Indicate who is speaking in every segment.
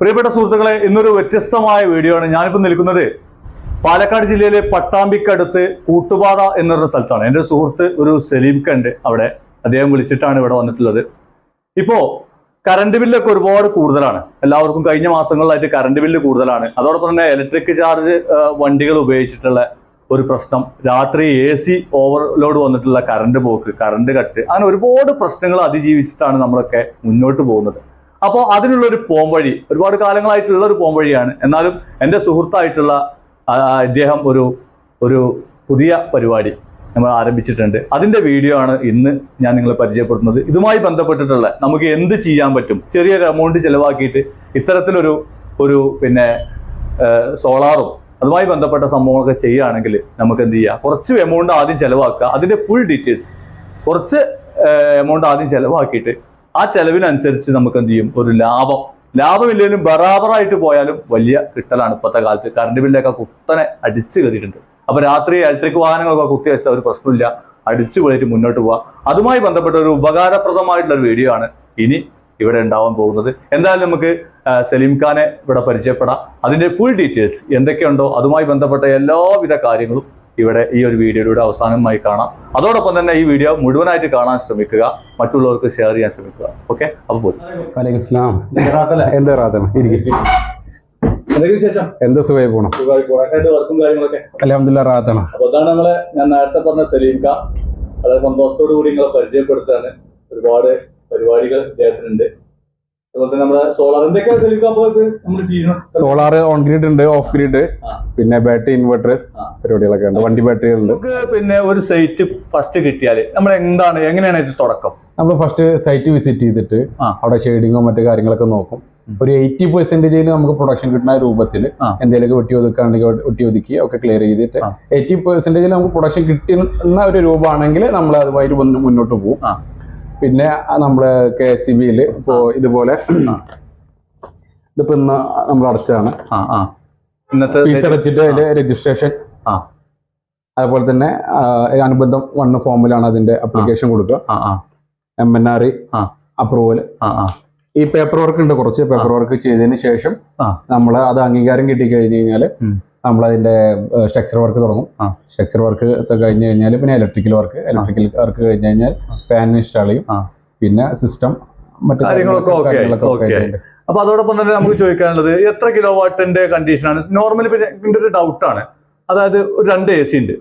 Speaker 1: പ്രിയപ്പെട്ട സുഹൃത്തുക്കളെ ഇന്നൊരു വ്യത്യസ്തമായ വീഡിയോ ആണ് ഞാനിപ്പോൾ നിൽക്കുന്നത്. പാലക്കാട് ജില്ലയിലെ പട്ടാമ്പിക്കടുത്ത് കൂട്ടുപാത എന്നൊരു സ്ഥലത്താണ്. എന്റെ സുഹൃത്ത് ഒരു സലീംക്ക ഉണ്ട് അവിടെ. അദ്ദേഹം വിളിച്ചിട്ടാണ് ഇവിടെ വന്നിട്ടുള്ളത്. ഇപ്പോൾ കറണ്ട് ബില്ലൊക്കെ ഒരുപാട് കൂടുതലാണ്. എല്ലാവർക്കും കഴിഞ്ഞ മാസങ്ങളിലായിട്ട് കറണ്ട് ബില്ല് കൂടുതലാണ്. അതോടൊപ്പം തന്നെ ഇലക്ട്രിക് ചാർജ് വണ്ടികൾ ഉപയോഗിച്ചിട്ടുള്ള ഒരു പ്രശ്നം. രാത്രി എ സി ഓവർലോഡ് വന്നിട്ടുള്ള കറണ്ട് പോക്ക് കറണ്ട് കട്ട് അങ്ങനെ ഒരുപാട് പ്രശ്നങ്ങൾ അതിജീവിച്ചിട്ടാണ് നമ്മളൊക്കെ മുന്നോട്ട് പോകുന്നത്. അപ്പോൾ അതിനുള്ള ഒരു പോംവഴി ഒരുപാട് കാലങ്ങളായിട്ടുള്ള ഒരു പോംവഴിയാണ്. എന്നാലും എന്റെ സുഹൃത്തായിട്ടുള്ള ഇദ്ദേഹം ഒരു ഒരു പുതിയ പരിപാടി നമ്മൾ ആരംഭിച്ചിട്ടുണ്ട്. അതിന്റെ വീഡിയോ ആണ് ഇന്ന് ഞാൻ നിങ്ങളെ പരിചയപ്പെടുത്തുന്നത്. ഇതുമായി ബന്ധപ്പെട്ടിട്ടുള്ള നമുക്ക് എന്ത് ചെയ്യാൻ പറ്റും? ചെറിയൊരു എമൗണ്ട് ചിലവാക്കിയിട്ട് ഇത്തരത്തിലൊരു ഒരു പിന്നെ സോളാറും അതുമായി ബന്ധപ്പെട്ട സംഭവങ്ങളൊക്കെ ചെയ്യുകയാണെങ്കിൽ നമുക്ക് എന്ത് ചെയ്യാം? കുറച്ച് എമൗണ്ട് ആദ്യം ചിലവാക്കുക. അതിന്റെ ഫുൾ ഡീറ്റെയിൽസ് കുറച്ച് എമൗണ്ട് ആദ്യം ചിലവാക്കിയിട്ട് ആ ചെലവിനനുസരിച്ച് നമുക്ക് എന്ത് ചെയ്യും ഒരു ലാഭം. ലാഭമില്ലെങ്കിലും ബറാബറായിട്ട് പോയാലും വലിയ കിട്ടലാണ് ഇപ്പോഴത്തെ കാലത്ത്. കറണ്ട് ബില്ലൊക്കെ കുത്തനെ അടിച്ചു കയറിയിട്ടുണ്ട്. അപ്പൊ രാത്രി ഇലക്ട്രിക് വാഹനങ്ങളൊക്കെ കുത്തി വെച്ചാൽ ഒരു പ്രശ്നമില്ല. അടിച്ചു പോയിട്ട് മുന്നോട്ട് പോവാ. അതുമായി ബന്ധപ്പെട്ട ഒരു ഉപകാരപ്രദമായിട്ടുള്ള ഒരു വീഡിയോ ആണ് ഇനി ഇവിടെ ഉണ്ടാവാൻ പോകുന്നത്. എന്തായാലും നമുക്ക് സലീം ഖാനെ ഇവിടെ പരിചയപ്പെടാം. അതിന്റെ ഫുൾ ഡീറ്റെയിൽസ് എന്തൊക്കെയുണ്ടോ അതുമായി ബന്ധപ്പെട്ട എല്ലാവിധ കാര്യങ്ങളും ഇവിടെ ഈ ഒരു വീഡിയോയിലൂടെ അവസാനമായി കാണാം. അതോടൊപ്പം തന്നെ ഈ വീഡിയോ മുഴുവനായിട്ട് കാണാൻ ശ്രമിക്കുക. മറ്റുള്ളവർക്ക് ഷെയർ ചെയ്യാൻ ശ്രമിക്കുക. ഓക്കെ അപ്പൊ പോയി.
Speaker 2: വലൈക്കും സ്ലാം
Speaker 1: ഗുജറാത്തല്ലേ?
Speaker 2: എന്താ സുഖമായി പോണം? അലഹമില്ല റാത്തന
Speaker 1: അപ്പൊ അതാണ് നമ്മളെ ഞാൻ നേരത്തെ പറഞ്ഞ സലീംക വളരെ സന്തോഷത്തോടു കൂടി നിങ്ങളെ പരിചയപ്പെടുത്താണ് ഒരുപാട് പരിപാടികൾ ഇദ്ദേഹത്തിനുണ്ട് സോളാർ
Speaker 2: ഓൺ ഗ്രിഡ് ഉണ്ട് ഓഫ് ഗ്രിഡ് പിന്നെ ബാറ്ററി ഇൻവെർട്ടർ. പരിപാടികളൊക്കെ ഉണ്ട്. വണ്ടി ബാറ്ററികളുണ്ട്
Speaker 1: നമുക്ക് പിന്നെ ഒരു സൈറ്റ് ഫസ്റ്റ് കിട്ടിയാൽ നമ്മൾ എന്താണ് എങ്ങനെയാണ് ഇത് തുടക്കം?
Speaker 2: നമ്മൾ ഫസ്റ്റ് സൈറ്റ് വിസിറ്റ് ചെയ്തിട്ട് അവിടെ ഷെയ്ഡിങ്ങോ മറ്റു കാര്യങ്ങളൊക്കെ നോക്കും. ഒരു എയ്റ്റി പെർസെന്റേജിൽ നമുക്ക് പ്രൊഡക്ഷൻ കിട്ടുന്ന രൂപത്തിൽ
Speaker 1: എന്തെങ്കിലും
Speaker 2: എന്തെങ്കിലുമൊക്കെ വെട്ടി ഒതുക്കാണെങ്കിൽ വെട്ടി ഒതുക്കി ഒക്കെ ക്ലിയർ ചെയ്തിട്ട്. എയ്റ്റി പെർസെന്റേജിൽ നമുക്ക് പ്രൊഡക്ഷൻ കിട്ടുന്ന ഒരു രൂപമാണെങ്കിൽ നമ്മൾ അതുമായിട്ട് മുന്നോട്ട് പോകും. പിന്നെ നമ്മുടെ കെ എസ് സി ബിയിൽ ഇപ്പോ ഇതുപോലെ ഇതിപ്പോ ഇന്ന് നമ്മൾ അടച്ചതാണ്.
Speaker 1: ഇന്നത്തെ
Speaker 2: ഫീസ് അടച്ചിട്ട് അതിന്റെ രജിസ്ട്രേഷൻ. അതുപോലെ തന്നെ അനുബന്ധം വൺ ഫോമിലാണ് അതിന്റെ അപ്ലിക്കേഷൻ കൊടുക്കുക. M N R. അപ്രൂവൽ ഈ പേപ്പർ വർക്ക് ഉണ്ട് കുറച്ച് പേപ്പർ വർക്ക് ചെയ്തതിന് ശേഷം. നമ്മൾ അത് അംഗീകാരം കിട്ടി കഴിഞ്ഞു കഴിഞ്ഞാൽ അതിന്റെ സ്ട്രക്ചർ വർക്ക് തുടങ്ങും. സ്ട്രക്ചർ വർക്ക് കഴിഞ്ഞ് കഴിഞ്ഞാൽ പിന്നെ ഇലക്ട്രിക്കൽ വർക്ക് ഇലക്ട്രിക്കൽ വർക്ക് കഴിഞ്ഞ് കഴിഞ്ഞാൽ ഫാൻ ഇൻസ്റ്റാൾ ചെയ്യും. പിന്നെ സിസ്റ്റം മറ്റു
Speaker 1: കാര്യങ്ങളൊക്കെ
Speaker 2: ഓക്കെ
Speaker 1: അപ്പൊ അതോടൊപ്പം തന്നെ നമുക്ക് ചോദിക്കാനുള്ളത് എത്ര കിലോ വാട്ടിന്റെ കണ്ടീഷനാണ് നോർമലി പിന്നെ ഇതിന്റെ ഒരു ആണ്. അതായത് ഒരു രണ്ട് എ സി ഉണ്ട്.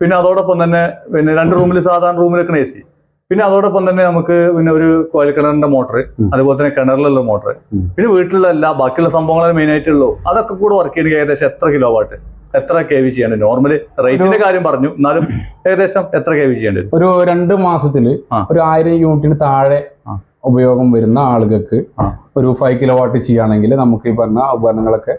Speaker 1: പിന്നെ അതോടൊപ്പം തന്നെ പിന്നെ രണ്ട് റൂമിൽ സാധാരണ റൂമിൽ വെക്കുന്ന എ സി പിന്നെ അതോടൊപ്പം തന്നെ നമുക്ക് പിന്നെ ഒരു കോയിൽ കിണറിന്റെ മോട്ടർ അതുപോലെ തന്നെ കിണറിലുള്ള മോട്ടർ. പിന്നെ വീട്ടിലുള്ള എല്ലാ ബാക്കിയുള്ള സംഭവങ്ങളും മെയിൻ ആയിട്ടുള്ളൂ. അതൊക്കെ കൂടെ വർക്ക് ചെയ്യുന്നത് ഏകദേശം എത്ര കിലോ വാട്ട് എത്ര കെ വി ചെയ്യേണ്ടി നോർമലി റേറ്റിന്റെ കാര്യം പറഞ്ഞു. എന്നാലും ഏകദേശം എത്ര കെ വി ചെയ്യേണ്ടി
Speaker 2: ഒരു രണ്ട്
Speaker 1: മാസത്തിൽ
Speaker 2: ഒരു ആയിരം യൂണിറ്റിന് താഴെ. ഉപയോഗം വരുന്ന ആളുകൾക്ക് ഒരു ഫൈവ് കിലോ വാട്ട് ചെയ്യുകയാണെങ്കിൽ നമുക്ക് ഈ പറഞ്ഞ ഉപകരണങ്ങളൊക്കെ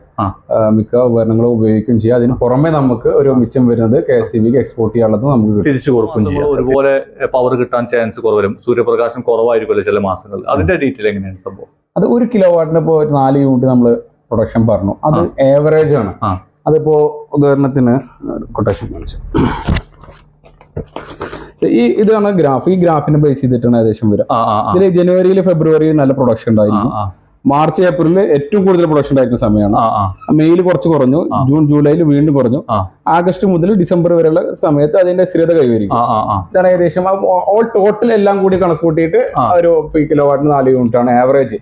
Speaker 2: മിക്ക ഉപകരണങ്ങളും ഉപയോഗിക്കുകയും ചെയ്യാം. അതിന് പുറമെ നമുക്ക് ഒരു മിച്ചം വരുന്നത് കെ എസ് സി ബിക്ക് എക്സ്പോർട്ട് ചെയ്യാനുള്ളത് നമുക്ക്
Speaker 1: തിരിച്ചു കൊടുക്കും ചെയ്യാം. ഒരുപോലെ പവർ കിട്ടാൻ ചാൻസ് കുറവരും. സൂര്യപ്രകാശം കുറവായിരിക്കുമല്ലോ ചില മാസങ്ങളിൽ. അതിന്റെ ഡീറ്റെയിൽ എങ്ങനെയാണ് സംഭവം?
Speaker 2: അത് ഒരു കിലോ വാട്ടിന് ഇപ്പോൾ ഒരു നാല് യൂണിറ്റ് നമ്മൾ പ്രൊഡക്ഷൻ പറഞ്ഞു. അത് ഏവറേജ് ആണ്. അതിപ്പോ ഉദാഹരണത്തിന് കൊട്ടേഷൻ കാണിച്ചു. ഈ ഇതാണ് ഗ്രാഫ് ഈ ഗ്രാഫിനെ ബേസ് ചെയ്തിട്ടാണ് ഏകദേശം
Speaker 1: ആ
Speaker 2: ഇതിൽ ജനുവരിയിൽ ഫെബ്രുവരിയിൽ നല്ല പ്രൊഡക്ഷൻ ഉണ്ടായിരുന്നു. മാർച്ച് ഏപ്രിലിൽ ഏറ്റവും കൂടുതൽ പ്രൊഡക്ഷൻ ഉണ്ടായിരുന്ന സമയമാണ്. മെയ്യിൽ കുറച്ച് കുറഞ്ഞു. ജൂൺ ജൂലൈയിൽ വീണ്ടും കുറഞ്ഞു. ആഗസ്റ്റ് മുതൽ ഡിസംബർ വരെയുള്ള സമയത്ത് അതിന്റെ സ്ഥിരത കൈവരിക്കും. ഇതാണ് ഏകദേശം. ഓൾ ടോട്ടൽ എല്ലാം കൂടി കണക്ക് കൂട്ടിയിട്ട് ഒരു കിലോ വാട്ടിന് നാല് യൂണിറ്റ് ആണ് ആവറേജ്.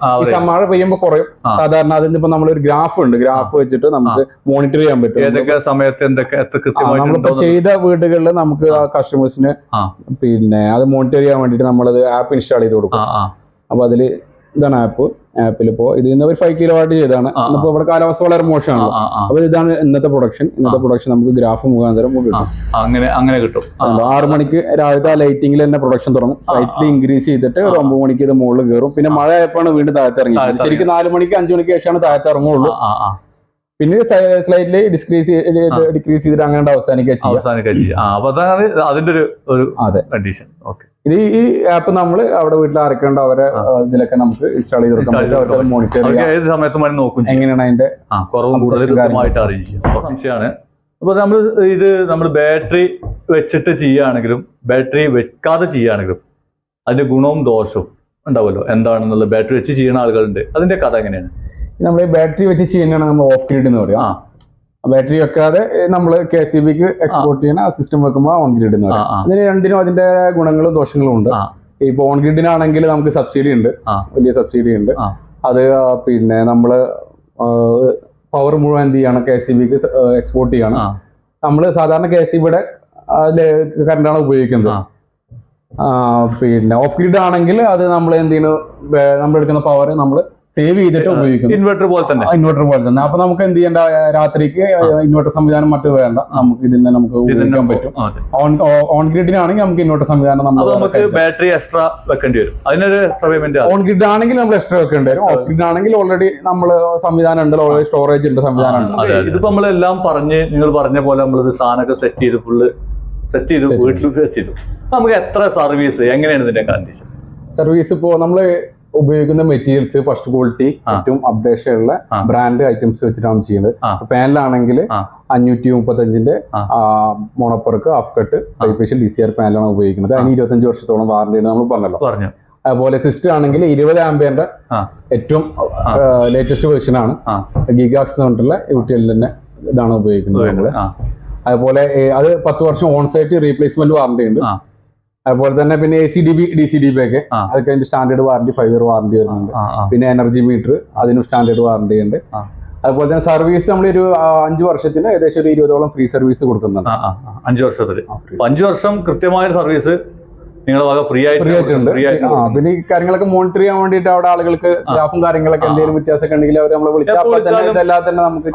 Speaker 2: മഴ പെയ്യുമ്പോൾ കുറയും. സാധാരണ അതിന് ഇപ്പൊ നമ്മളൊരു ഗ്രാഫ് ഉണ്ട്. ഗ്രാഫ് വെച്ചിട്ട് നമുക്ക് മോണിറ്റർ ചെയ്യാൻ പറ്റും.
Speaker 1: ഏതൊക്കെ സമയത്ത് എന്തൊക്കെ
Speaker 2: നമ്മളിപ്പോ ചെയ്ത വീടുകളിൽ നമുക്ക് കസ്റ്റമേഴ്സിന് പിന്നെ അത് മോണിറ്റർ ചെയ്യാൻ വേണ്ടിയിട്ട് നമ്മളത് ആപ്പ് ഇൻസ്റ്റാൾ ചെയ്ത് കൊടുക്കും. അപ്പൊ അതിൽ ഇതാണ് ആപ്പ് ആപ്പിൽ ഇപ്പോ ഇത് നിന്ന് ഒരു ഫൈവ് കിലോ വാട്ട് ചെയ്താണ്
Speaker 1: ആ.
Speaker 2: ഇവിടെ കാലാവസ്ഥ വളരെ മോശമാണ്. അപ്പൊ ഇതാണ് ഇന്നത്തെ പ്രൊഡക്ഷൻ ഇന്നത്തെ പ്രൊഡക്ഷൻ നമുക്ക് ഗ്രാഫ് മുഖാന്തരം കിട്ടും
Speaker 1: അങ്ങനെ അങ്ങനെ കിട്ടും.
Speaker 2: ആറ് മണിക്ക് രാവിലത്തെ ആ ലൈറ്റിംഗിൽ തന്നെ പ്രൊഡക്ഷൻ തുടങ്ങും. സൈറ്റിൽ ഇൻക്രീസ് ചെയ്തിട്ട് ഒരു ഒമ്പത് മണിക്ക് ഇത് മുകളിൽ കയറും പിന്നെ മഴ ആയപ്പോഴാണ് വീണ്ടും താഴത്ത് ഇറങ്ങി. ശരിക്കും നാല് മണിക്ക് അഞ്ചു മണിക്ക് ശേഷമാണ് താഴത്ത് ഇറങ്ങുള്ളൂ. പിന്നെ സ്ലൈഡിൽ ഡിസ്ക്രീസ് ഡിക്രീസ് ചെയ്തിട്ട് അങ്ങനെ അവസാനിക്കുക
Speaker 1: അതാണ് അതിന്റെ ഒരു ഒരു
Speaker 2: അതെ.
Speaker 1: കണ്ടീഷൻ ഓക്കെ
Speaker 2: ഇത് ഈ ആപ്പ് നമ്മൾ അവിടെ വീട്ടിൽ ആരൊക്കെയുണ്ടോ അവരെ ഇതിലൊക്കെ നമുക്ക് ഇൻസ്റ്റാൾ ചെയ്ത് മോണിറ്റർ
Speaker 1: ഏത് സമയത്തും വേണം നോക്കും
Speaker 2: എങ്ങനെയാണ് അതിന്റെ
Speaker 1: കുറവും കൂടുതൽ സംശയമാണ്. അപ്പൊ നമ്മൾ ഇത് നമ്മൾ ബാറ്ററി വെച്ചിട്ട് ചെയ്യുകയാണെങ്കിലും ബാറ്ററി വെക്കാതെ ചെയ്യുകയാണെങ്കിലും അതിന്റെ ഗുണവും ദോഷവും ഉണ്ടാവുമല്ലോ. എന്താണെന്നുള്ളത് ബാറ്ററി വെച്ച് ചെയ്യുന്ന ആളുകളുണ്ട്. അതിന്റെ കഥ എങ്ങനെയാണ്?
Speaker 2: നമ്മൾ ബാറ്ററി വെച്ച് ചെയ്യുന്നതാണ് നമ്മൾ ഓഫ് ഗ്രിഡ് എന്ന് പറയാം
Speaker 1: ആ.
Speaker 2: ബാറ്ററി വെക്കാതെ നമ്മൾ കെ സി ബിക്ക് എക്സ്പോർട്ട് ചെയ്യുന്ന ആ സിസ്റ്റം വെക്കുമ്പോൾ ഓൺ ഗ്രിഡ് എന്ന് പറയാം അതിന് രണ്ടിനും അതിന്റെ ഗുണങ്ങളും ദോഷങ്ങളും ഉണ്ട്. ഇപ്പൊ ഓൺ ഗ്രിഡിനാണെങ്കിൽ നമുക്ക് സബ്സിഡി ഉണ്ട്. വലിയ സബ്സിഡി ഉണ്ട്. അത് പിന്നെ നമ്മൾ പവർ മുഴുവൻ എന്ത് ചെയ്യണം? കെ സി ബിക്ക് എക്സ്പോർട്ട് ചെയ്യണം.
Speaker 1: നമ്മൾ
Speaker 2: നമ്മൾ സാധാരണ കെ സി ബിയുടെ കറണ്ടാണ് ഉപയോഗിക്കുന്നത്. പിന്നെ ഓഫ് ഗ്രിഡ് ആണെങ്കിൽ അത് നമ്മൾ എന്ത് ചെയ്യുന്നു? നമ്മൾ എടുക്കുന്ന പവർ നമ്മൾ സേവ് ചെയ്തിട്ട് ഉപയോഗിക്കുന്നു.
Speaker 1: ഇൻവെർട്ടർ പോലെ തന്നെ.
Speaker 2: ഇൻവെർട്ടർ പോലെ തന്നെ. അപ്പൊ നമുക്ക് എന്ത് ചെയ്യേണ്ട രാത്രിക്ക് ഇൻവെർട്ടർ സംവിധാനം മറ്റു വേണ്ട. നമുക്ക് ഇതിൽ നിന്ന് നമുക്ക് ഉപയോഗിക്കാൻ പറ്റും. ഓൺ ഓൺ ഗ്രിഡിനാണെങ്കിൽ നമുക്ക് ഇൻവെർട്ടർ സംവിധാനം നമ്മൾ
Speaker 1: നമുക്ക് ബാറ്ററി എക്സ്ട്രാ വെക്കേണ്ടി വരും. അതിനൊരു എക്സ്ട്രാ പേയ്മെന്റ്
Speaker 2: ഓൺ ഗ്രിഡ് ആണെങ്കിൽ നമ്മൾ എക്സ്ട്രാ വെക്കേണ്ടി വരും. ഓഫ് ഗ്രിഡ് ആണെങ്കിൽ ഓൾറെഡി നമ്മൾ സംവിധാനം ഉണ്ട് ഓൾറെഡി സ്റ്റോറേജ് ഉണ്ട് സംവിധാനം ഉണ്ട്.
Speaker 1: ഇതിപ്പോ നമ്മളെല്ലാം പറഞ്ഞ് നിങ്ങൾ പറഞ്ഞ പോലെ നമ്മളിത് സാധനമൊക്കെ സെറ്റ് ചെയ്ത് ഫുള്ള് സെറ്റ് ചെയ്തു വീട്ടിൽ സെറ്റ് ചെയ്തു. നമുക്ക് എത്ര സർവീസ് എങ്ങനെയാണ് ഇതിന്റെ കണ്ടീഷൻ
Speaker 2: സർവീസ് ഇപ്പോ നമ്മൾ ഉപയോഗിക്കുന്ന മെറ്റീരിയൽസ് ഫസ്റ്റ് ക്വാളിറ്റി ഏറ്റവും അപ്ഡേഷൻ ഉള്ള ബ്രാൻഡ് ഐറ്റംസ് വെച്ചിട്ടാണ് ചെയ്യുന്നത്. പാനലാണെങ്കിൽ. അഞ്ഞൂറ്റി മുപ്പത്തഞ്ചിന്റെ. മോണപ്പർക്ക് ഹാഫ് കട്ട് ഐപേഷ്യൽ ഡി സി ആർ പാനലാണ് ഉപയോഗിക്കുന്നത്. അതിന് ഇരുപത്തഞ്ച് വർഷത്തോളം വാറണ്ടി നമ്മൾ പറഞ്ഞല്ലോ.
Speaker 1: പറഞ്ഞു.
Speaker 2: അതുപോലെ സിസ്റ്റം ആണെങ്കിൽ ഇരുപത് ആംബിയന്റെ ഏറ്റവും ലേറ്റസ്റ്റ് വേർഷൻ ആണ്. ഗിഗാക്സ് എന്ന് പറഞ്ഞിട്ടുള്ള തന്നെ ഇതാണ് ഉപയോഗിക്കുന്നത്
Speaker 1: നമ്മൾ.
Speaker 2: അതുപോലെ അത് പത്ത് വർഷം ഓൺ സൈറ്റ് റീപ്ലേസ്മെന്റ് വാറണ്ടി ഉണ്ട്. അതുപോലെ തന്നെ പിന്നെ A C D B D C D B ഒക്കെ. അതൊക്കെ അതിന്റെ standard warranty five year warranty വരുന്നുണ്ട്. പിന്നെ എനർജി മീറ്റർ അതിനും സ്റ്റാൻഡേർഡ് വാറണ്ടി ഉണ്ട്. അതുപോലെ തന്നെ സർവീസ് നമ്മൾ ഒരു അഞ്ചു വർഷത്തിന് ഏകദേശം ഒരു ഇരുപതോളം ഫ്രീ സർവീസ് കൊടുക്കുന്നുണ്ട്.
Speaker 1: അഞ്ചു വർഷത്തിൽ അഞ്ചു വർഷം കൃത്യമായ സർവീസ് നിങ്ങളുടെ വക ഫ്രീ ആയിട്ട്
Speaker 2: ഫ്രീ ആയിട്ടുണ്ട്.
Speaker 1: ആയിട്ട്
Speaker 2: പിന്നെ ഈ കാര്യങ്ങളൊക്കെ മോണിറ്റർ ചെയ്യാൻ വേണ്ടിട്ട് അവിടെ ആളുകൾക്ക് ഗ്രാഫും കാര്യങ്ങളൊക്കെ. എന്തെങ്കിലും വ്യത്യാസമൊക്കെ ഉണ്ടെങ്കിൽ അവർ നമ്മളെ വിളിച്ചാൽ തന്നെ നമുക്ക്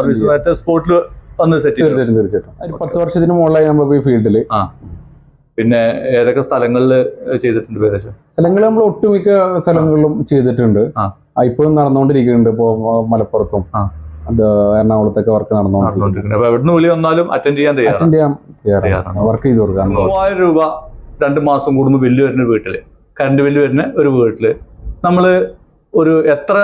Speaker 1: സർവീസ് സ്പോട്ടിൽ വന്ന് സെറ്റ്
Speaker 2: തീർച്ചയായിട്ടും തീർച്ചയായിട്ടും. പത്ത് വർഷത്തിന് മുകളിലായി നമ്മൾ ഈ ഫീൽഡിൽ
Speaker 1: പിന്നെ ഏതൊക്കെ സ്ഥലങ്ങളിൽ ചെയ്തിട്ടുണ്ട് ഏകദേശം
Speaker 2: സ്ഥലങ്ങൾ നമ്മൾ ഒട്ടുമിക്ക സ്ഥലങ്ങളിലും ചെയ്തിട്ടുണ്ട്.
Speaker 1: ആ.
Speaker 2: ഇപ്പോഴും നടന്നുകൊണ്ടിരിക്കുന്നുണ്ട് ഇപ്പോ മലപ്പുറത്തും. എറണാകുളത്തൊക്കെ വർക്ക് നടന്നുകൊണ്ടിരിക്കുന്നു.
Speaker 1: നടന്നുകൊണ്ടിരിക്കുന്നത് അപ്പൊ എവിടുന്ന് വിളി വന്നാലും അറ്റൻഡ് ചെയ്യാൻ
Speaker 2: അറ്റൻഡ് ചെയ്യാൻ വർക്ക് ചെയ്ത്
Speaker 1: മൂവായിരം രൂപ രണ്ട് മാസം കൂടുമ്പോൾ ബില്ല് വരുന്ന വീട്ടിൽ. കറണ്ട് ബില്ല് വരുന്ന ഒരു വീട്ടിൽ. നമ്മൾ ഒരു എത്ര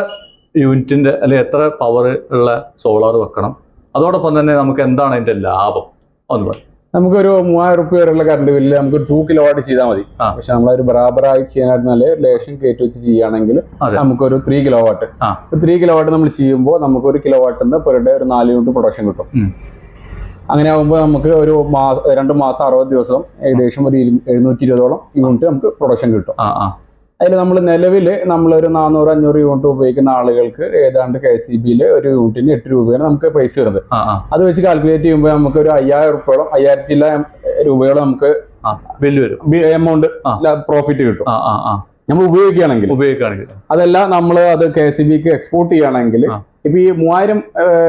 Speaker 1: യൂണിറ്റിന്റെ അല്ലെങ്കിൽ എത്ര പവർ ഉള്ള സോളാർ വെക്കണം. അതോടൊപ്പം തന്നെ നമുക്ക് എന്താണ് അതിന്റെ ലാഭം? ഒന്ന് പറ
Speaker 2: നമുക്കൊരു മൂവായിരം റുപ്യ വരെയുള്ള കറണ്ട് ബില്ല് നമുക്ക് ടു കിലോ വാട്ട് ചെയ്താൽ മതി. പക്ഷെ നമ്മളൊരു ബറാബറായി ചെയ്യാനായിട്ട് നല്ല ലേഷൻ കയറ്റി വെച്ച് ചെയ്യുകയാണെങ്കിൽ നമുക്കൊരു three kilo watt. Three kilo watt നമ്മൾ ചെയ്യുമ്പോൾ നമുക്ക് ഒരു കിലോ വാട്ടിന്ന് പെർ ഡേ ഒരു നാല് യൂണിറ്റ് പ്രൊഡക്ഷൻ കിട്ടും. അങ്ങനെ ആകുമ്പോൾ നമുക്ക് ഒരു മാസം രണ്ട് മാസം അറുപത് ദിവസം ഏകദേശം ഒരു എഴുന്നൂറ്റി ഇരുപതോളം യൂണിറ്റ് നമുക്ക് പ്രൊഡക്ഷൻ കിട്ടും. അതിൽ നമ്മൾ നിലവിൽ നമ്മളൊരു നാനൂറ് അഞ്ഞൂറ് യൂണിറ്റ് ഉപയോഗിക്കുന്ന ആളുകൾക്ക് ഏതാണ്ട് കെ സി ബിയിൽ ഒരു യൂണിറ്റിന് എട്ട് രൂപയാണ് നമുക്ക് പ്രൈസ് വരുന്നത് അത് വെച്ച് കാൽക്കുലേറ്റ് ചെയ്യുമ്പോൾ നമുക്ക് ഒരു അയ്യായിരം റുപ്യോളം അയ്യായിരത്തി രൂപയോളം നമുക്ക്
Speaker 1: ബില്ല് വരും
Speaker 2: എമൗണ്ട്. പ്രോഫിറ്റ് കിട്ടും നമ്മൾ ഉപയോഗിക്കുകയാണെങ്കിൽ
Speaker 1: ഉപയോഗിക്കുകയാണെങ്കിൽ
Speaker 2: അതല്ല നമ്മൾ അത് കെ സി ബിക്ക് എക്സ്പോർട്ട് ചെയ്യുകയാണെങ്കിൽ. ഇപ്പൊ ഈ മൂവായിരം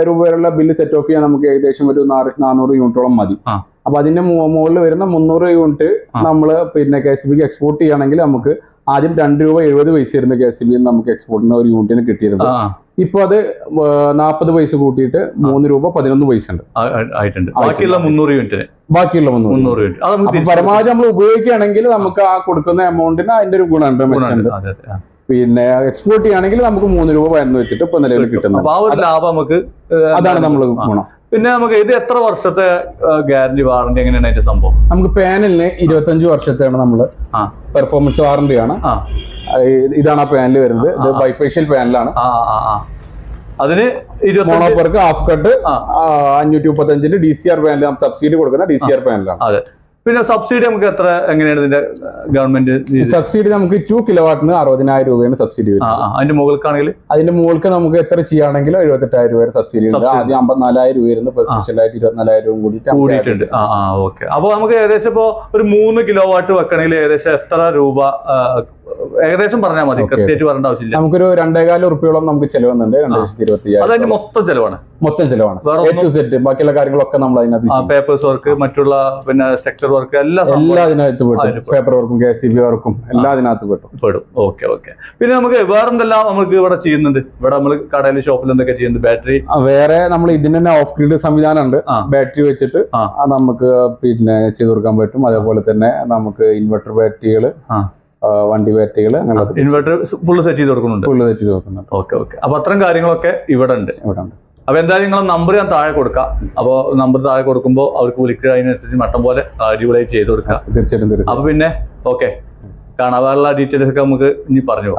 Speaker 2: രൂപ വരെയുള്ള ബില്ല് സെറ്റ് ഓഫ് ചെയ്യാൻ നമുക്ക് ഏകദേശം ഒരു നാറ്- നാനൂറ് യൂണിറ്റോളം മതി. അപ്പൊ അതിന്റെ മുകളിൽ വരുന്ന മുന്നൂറ് യൂണിറ്റ്. നമ്മൾ പിന്നെ കെ സി ബിക്ക് എക്സ്പോർട്ട് ചെയ്യുകയാണെങ്കിൽ നമുക്ക് ആദ്യം രണ്ട് രൂപ എഴുപത് പൈസ ഇരുന്ന കെ സി ബിയിൽ നമുക്ക് എക്സ്പോർട്ടിന് ഒരു യൂണിറ്റിന്
Speaker 1: കിട്ടിയിരുന്നത്.
Speaker 2: ഇപ്പൊ അത് നാൽപ്പത് പൈസ കൂട്ടിയിട്ട് മൂന്ന് രൂപ പതിനൊന്ന് പൈസ ഉണ്ട്.
Speaker 1: ആയിട്ടുണ്ട്. ബാക്കിയുള്ള മുന്നൂറ് യൂണിറ്റിന്
Speaker 2: ബാക്കിയുള്ള മുന്നൂറ്
Speaker 1: യൂണിറ്റ്
Speaker 2: പരമാവധി നമ്മൾ ഉപയോഗിക്കുകയാണെങ്കിൽ നമുക്ക് ആ കൊടുക്കുന്ന എമൗണ്ടിന് അതിന്റെ ഒരു ഗുണമുണ്ട്. മെച്ചമുണ്ട്. പിന്നെ എക്സ്പോർട്ട് ചെയ്യുകയാണെങ്കിൽ നമുക്ക് മൂന്ന് രൂപ വരുന്നു വെച്ചിട്ട് ഇപ്പൊ നിലവിൽ
Speaker 1: കിട്ടുന്നു ആ ഒരു ലാഭം നമുക്ക്
Speaker 2: അതാണ് നമ്മൾ. ഗുണം.
Speaker 1: പിന്നെ നമുക്ക് ഇത് എത്ര വർഷത്തെ ഗ്യാരണ്ടി വാറണ്ടി എങ്ങനെയാണ് അതിന്റെ സംഭവം?
Speaker 2: നമുക്ക് പാനലിന് ഇരുപത്തഞ്ച് വർഷത്തെയാണ് നമ്മൾ. പെർഫോമൻസ് വാറണ്ടി ആണ്. ഇതാണ് ആ പാനൽ വരുന്നത്. ഇത്. ബൈഫേഷ്യൽ പാനലാണ്.
Speaker 1: അതിന്
Speaker 2: മോണോപ്പർക്ക് ഹാഫ് കട്ട്. അഞ്ഞൂറ്റി മുപ്പത്തഞ്ചിന്റെ D C R panel subsidy കൊടുക്കുന്ന ഡി സി ആർ പാനലാണ്.
Speaker 1: പിന്നെ സബ്സിഡി നമുക്ക് എത്ര എങ്ങനെയാണ് ഇതിന്റെ ഗവൺമെന്റ്
Speaker 2: സബ്സിഡി നമുക്ക് ടു കിലോ വാട്ടിന് അറുപതിനായിരം രൂപയാണ് സബ്സിഡി
Speaker 1: അതിന്റെ മുകൾക്കാണെങ്കിൽ?
Speaker 2: അതിന്റെ മുകൾക്ക് നമുക്ക് എത്ര ചെയ്യുകയാണെങ്കിലും എഴുപത്തെട്ടായിരം രൂപ സബ്സിഡി ഉണ്ട്. ആദ്യം അമ്പത്തിനാലായിരം രൂപ ഇരുന്ന് ഇപ്പൊ സ്പെഷ്യലായിട്ട് ഇരുപത്തിനാലായിരം രൂപ കൂടിയിട്ട്
Speaker 1: കൂടിയിട്ടുണ്ട്. ആ ഓക്കെ. അപ്പൊ നമുക്ക് ഏകദേശം ഇപ്പോ ഒരു മൂന്ന് കിലോ വാട്ട് വെക്കണമെങ്കിൽ ഏകദേശം എത്ര രൂപ ഏകദേശം പറഞ്ഞാൽ മതി. കൃത്യമായിട്ട് പറയേണ്ട ആവശ്യമില്ല.
Speaker 2: നമുക്കൊരു രണ്ടേകാല ഉറുപ്പിയോളം നമുക്ക് ചെലവ് വന്നിട്ടുണ്ട് രണ്ടായിരത്തി ഇരുപത്തി
Speaker 1: അത് അതിന്റെ മൊത്തം ചെലവാണ്.
Speaker 2: മൊത്തം ചെലവാണ്. സെറ്റ് ബാക്കിയുള്ള കാര്യങ്ങളൊക്കെ നമ്മൾ അതിനകത്ത്.
Speaker 1: പേപ്പേഴ്സ് വർക്ക് മറ്റുള്ള പിന്നെ സെക്ടർ വർക്ക് എല്ലാം
Speaker 2: എല്ലാം അതിനകത്ത്
Speaker 1: അതിന്
Speaker 2: പെട്ടു. പേപ്പർ വർക്കും കെ സി ബി വർക്കും എല്ലാം അതിനകത്ത് പെട്ടു
Speaker 1: പെടും. ഓക്കെ ഓക്കെ പിന്നെ നമുക്ക് വേറെന്തെല്ലാം നമുക്ക് ഇവിടെ ചെയ്യുന്നുണ്ട്? ഇവിടെ നമ്മൾ കടയിൽ ഷോപ്പിൽ എന്തൊക്കെ ചെയ്യുന്നുണ്ട്? ബാറ്ററി
Speaker 2: വേറെ നമ്മൾ ഇതിന് തന്നെ ഓഫ് ഗ്രീഡ് സംവിധാനം ഉണ്ട്. ബാറ്ററി വെച്ചിട്ട് നമുക്ക് പിന്നെ ചെയ്തു കൊടുക്കാൻ പറ്റും. അതേപോലെ തന്നെ നമുക്ക് ഇൻവെർട്ടർ ബാറ്ററികൾ. വണ്ടി ബാറ്ററികൾ അങ്ങനെ
Speaker 1: ഇൻവെർട്ടർ ഫുള്ള് സെറ്റ് ചെയ്ത് കൊടുക്കുന്നുണ്ട്.
Speaker 2: ഫുള്ള് സെറ്റ് ചെയ്ത് കൊടുക്കുന്നുണ്ട്.
Speaker 1: ഓക്കെ ഓക്കെ അപ്പൊ അത്തരം കാര്യങ്ങളൊക്കെ ഇവിടെ ഉണ്ട്.
Speaker 2: ഇവിടെ ഉണ്ട്.
Speaker 1: അപ്പൊ എന്തായാലും നിങ്ങളെ നമ്പർ ഞാൻ താഴെ കൊടുക്കാം. അപ്പോൾ നമ്പർ താഴെ കൊടുക്കുമ്പോൾ അവർക്ക് വിളിക്കുക അതിനനുസരിച്ച് മട്ടം പോലെ അടിപൊളിയായി ചെയ്ത് കൊടുക്കുക.
Speaker 2: തീർച്ചയായിട്ടും
Speaker 1: അപ്പൊ പിന്നെ ഓക്കെ കാണാതെ ഡീറ്റെയിൽസ് ഒക്കെ നമുക്ക് ഇനി പറഞ്ഞു